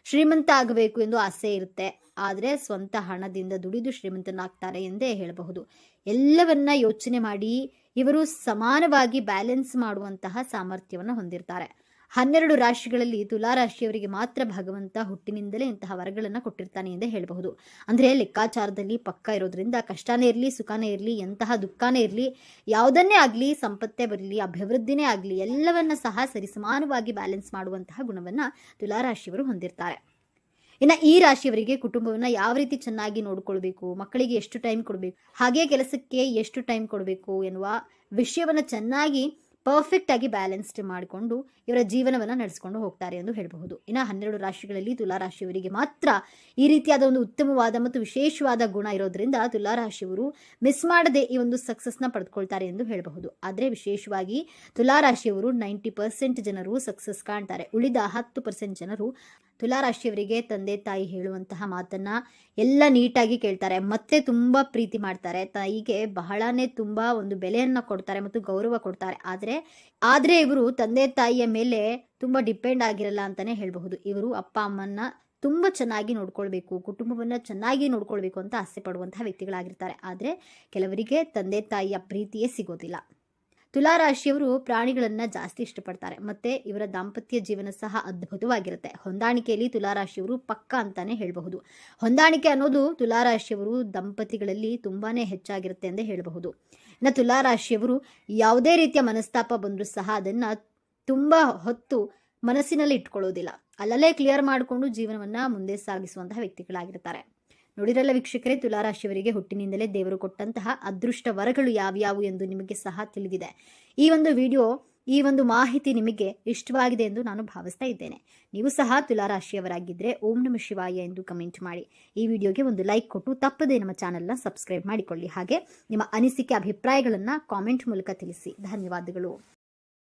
ಶ್ರೀಮಂತ ಆಗಬೇಕು ಎಂದು ಆಸೆ ಇರುತ್ತೆ. ಆದರೆ ಸ್ವಂತ ಹಣದಿಂದ ದುಡಿದು ಶ್ರೀಮಂತನಾಗ್ತಾರೆ ಎಂದೇ ಹೇಳಬಹುದು. ಎಲ್ಲವನ್ನ ಯೋಚನೆ ಮಾಡಿ ಇವರು ಸಮಾನವಾಗಿ ಬ್ಯಾಲೆನ್ಸ್ ಮಾಡುವಂತಹ ಸಾಮರ್ಥ್ಯವನ್ನು ಹೊಂದಿರ್ತಾರೆ. ಹನ್ನೆರಡು ರಾಶಿಗಳಲ್ಲಿ ತುಲಾ ರಾಶಿಯವರಿಗೆ ಮಾತ್ರ ಭಗವಂತ ಹುಟ್ಟಿನಿಂದಲೇ ಇಂತಹ ವರಗಳನ್ನು ಕೊಟ್ಟಿರ್ತಾನೆ ಎಂದೇ ಹೇಳಬಹುದು. ಅಂದರೆ ಲೆಕ್ಕಾಚಾರದಲ್ಲಿ ಪಕ್ಕ ಇರೋದ್ರಿಂದ ಕಷ್ಟನೇ ಇರಲಿ, ಸುಖನೇ ಇರಲಿ, ಎಂತಹ ದುಃಖನೇ ಇರಲಿ, ಯಾವುದನ್ನೇ ಆಗಲಿ, ಸಂಪತ್ತೇ ಬರಲಿ, ಅಭಿವೃದ್ಧಿನೇ ಆಗಲಿ, ಎಲ್ಲವನ್ನ ಸಹ ಸರಿಸಮಾನವಾಗಿ ಬ್ಯಾಲೆನ್ಸ್ ಮಾಡುವಂತಹ ಗುಣವನ್ನು ತುಲಾರಾಶಿಯವರು ಹೊಂದಿರ್ತಾರೆ. ಇನ್ನು ಈ ರಾಶಿಯವರಿಗೆ ಕುಟುಂಬವನ್ನ ಯಾವ ರೀತಿ ಚೆನ್ನಾಗಿ ನೋಡಿಕೊಳ್ಬೇಕು, ಮಕ್ಕಳಿಗೆ ಎಷ್ಟು ಟೈಮ್ ಕೊಡಬೇಕು, ಹಾಗೆ ಕೆಲಸಕ್ಕೆ ಎಷ್ಟು ಟೈಮ್ ಕೊಡಬೇಕು ಎನ್ನುವ ವಿಷಯವನ್ನು ಚೆನ್ನಾಗಿ ಪರ್ಫೆಕ್ಟಾಗಿ ಬ್ಯಾಲೆನ್ಸ್ಡ್ ಮಾಡಿಕೊಂಡು ಇವರ ಜೀವನವನ್ನು ನಡೆಸಿಕೊಂಡು ಹೋಗ್ತಾರೆ ಎಂದು ಹೇಳಬಹುದು. ಇನ್ನು ಹನ್ನೆರಡು ರಾಶಿಗಳಲ್ಲಿ ತುಲಾ ರಾಶಿಯವರಿಗೆ ಮಾತ್ರ ಈ ರೀತಿಯಾದ ಒಂದು ಉತ್ತಮವಾದ ಮತ್ತು ವಿಶೇಷವಾದ ಗುಣ ಇರೋದ್ರಿಂದ ತುಲಾರಾಶಿಯವರು ಮಿಸ್ ಮಾಡದೆ ಈ ಒಂದು ಸಕ್ಸಸ್ನ ಪಡೆದುಕೊಳ್ತಾರೆ ಎಂದು ಹೇಳಬಹುದು. ಆದರೆ ವಿಶೇಷವಾಗಿ ತುಲಾರಾಶಿಯವರು ನೈಂಟಿ ಪರ್ಸೆಂಟ್ ಜನರು ಸಕ್ಸಸ್ ಕಾಣ್ತಾರೆ. ಉಳಿದ ಹತ್ತು ಪರ್ಸೆಂಟ್ ಜನರು ತುಲಾ ರಾಶಿಯವರಿಗೆ ತಂದೆ ತಾಯಿ ಹೇಳುವಂತಹ ಮಾತನ್ನ ಎಲ್ಲ ನೀಟಾಗಿ ಕೇಳ್ತಾರೆ. ಮತ್ತೆ ತುಂಬಾ ಪ್ರೀತಿ ಮಾಡ್ತಾರೆ. ತಾಯಿಗೆ ಬಹಳನೇ ತುಂಬಾ ಒಂದು ಬೆಲೆಯನ್ನ ಕೊಡ್ತಾರೆ ಮತ್ತು ಗೌರವ ಕೊಡ್ತಾರೆ. ಆದ್ರೆ ಆದ್ರೆ ಇವರು ತಂದೆ ತಾಯಿಯ ಮೇಲೆ ತುಂಬ ಡಿಪೆಂಡ್ ಆಗಿರಲ್ಲ ಅಂತಾನೆ ಹೇಳಬಹುದು. ಇವರು ಅಪ್ಪ, ಅಮ್ಮನ್ನ ತುಂಬ ಚೆನ್ನಾಗಿ ನೋಡ್ಕೊಳ್ಬೇಕು, ಕುಟುಂಬವನ್ನ ಚೆನ್ನಾಗಿ ನೋಡ್ಕೊಳ್ಬೇಕು ಅಂತ ಆಸೆ ಪಡುವಂತಹ ವ್ಯಕ್ತಿಗಳಾಗಿರ್ತಾರೆ. ಆದ್ರೆ ಕೆಲವರಿಗೆ ತಂದೆ, ತಾಯಿಯ ಪ್ರೀತಿಯೇ ಸಿಗೋದಿಲ್ಲ. ತುಲಾರಾಶಿಯವರು ಪ್ರಾಣಿಗಳನ್ನು ಜಾಸ್ತಿ ಇಷ್ಟಪಡ್ತಾರೆ. ಮತ್ತೆ ಇವರ ದಾಂಪತ್ಯ ಜೀವನ ಸಹ ಅದ್ಭುತವಾಗಿರುತ್ತೆ. ಹೊಂದಾಣಿಕೆಯಲ್ಲಿ ತುಲಾರಾಶಿಯವರು ಪಕ್ಕ ಅಂತಾನೆ ಹೇಳಬಹುದು. ಹೊಂದಾಣಿಕೆ ಅನ್ನೋದು ತುಲಾರಾಶಿಯವರು ದಂಪತಿಗಳಲ್ಲಿ ತುಂಬಾನೇ ಹೆಚ್ಚಾಗಿರುತ್ತೆ ಅಂತ ಹೇಳಬಹುದು. ಇನ್ನು ತುಲಾರಾಶಿಯವರು ಯಾವುದೇ ರೀತಿಯ ಮನಸ್ತಾಪ ಬಂದರೂ ಸಹ ಅದನ್ನ ತುಂಬಾ ಹೊತ್ತು ಮನಸ್ಸಿನಲ್ಲಿ ಇಟ್ಕೊಳ್ಳೋದಿಲ್ಲ. ಅಲ್ಲಲ್ಲೇ ಕ್ಲಿಯರ್ ಮಾಡಿಕೊಂಡು ಜೀವನವನ್ನ ಮುಂದೆ ಸಾಗಿಸುವಂತಹ ವ್ಯಕ್ತಿಗಳಾಗಿರ್ತಾರೆ. ನೋಡಿರಲ್ಲ ವೀಕ್ಷಕರೇ, ತುಲಾರಾಶಿಯವರಿಗೆ ಹುಟ್ಟಿನಿಂದಲೇ ದೇವರು ಕೊಟ್ಟಂತಹ ಅದೃಷ್ಟ ವರಗಳು ಯಾವ್ಯಾವು ಎಂದು ನಿಮಗೆ ಸಹ ತಿಳಿದಿದೆ. ಈ ಒಂದು ವಿಡಿಯೋ, ಈ ಒಂದು ಮಾಹಿತಿ ನಿಮಗೆ ಇಷ್ಟವಾಗಿದೆ ಎಂದು ನಾನು ಭಾವಿಸ್ತಾ ಇದ್ದೇನೆ. ನೀವು ಸಹ ತುಲಾರಾಶಿಯವರಾಗಿದ್ದರೆ ಓಂ ನಮ ಶಿವಾಯ ಎಂದು ಕಮೆಂಟ್ ಮಾಡಿ. ಈ ವಿಡಿಯೋಗೆ ಒಂದು ಲೈಕ್ ಕೊಟ್ಟು ತಪ್ಪದೇ ನಮ್ಮ ಚಾನೆಲ್ನ ಸಬ್ಸ್ಕ್ರೈಬ್ ಮಾಡಿಕೊಳ್ಳಿ. ಹಾಗೆ ನಿಮ್ಮ ಅನಿಸಿಕೆ, ಅಭಿಪ್ರಾಯಗಳನ್ನು ಕಾಮೆಂಟ್ ಮೂಲಕ ತಿಳಿಸಿ. ಧನ್ಯವಾದಗಳು.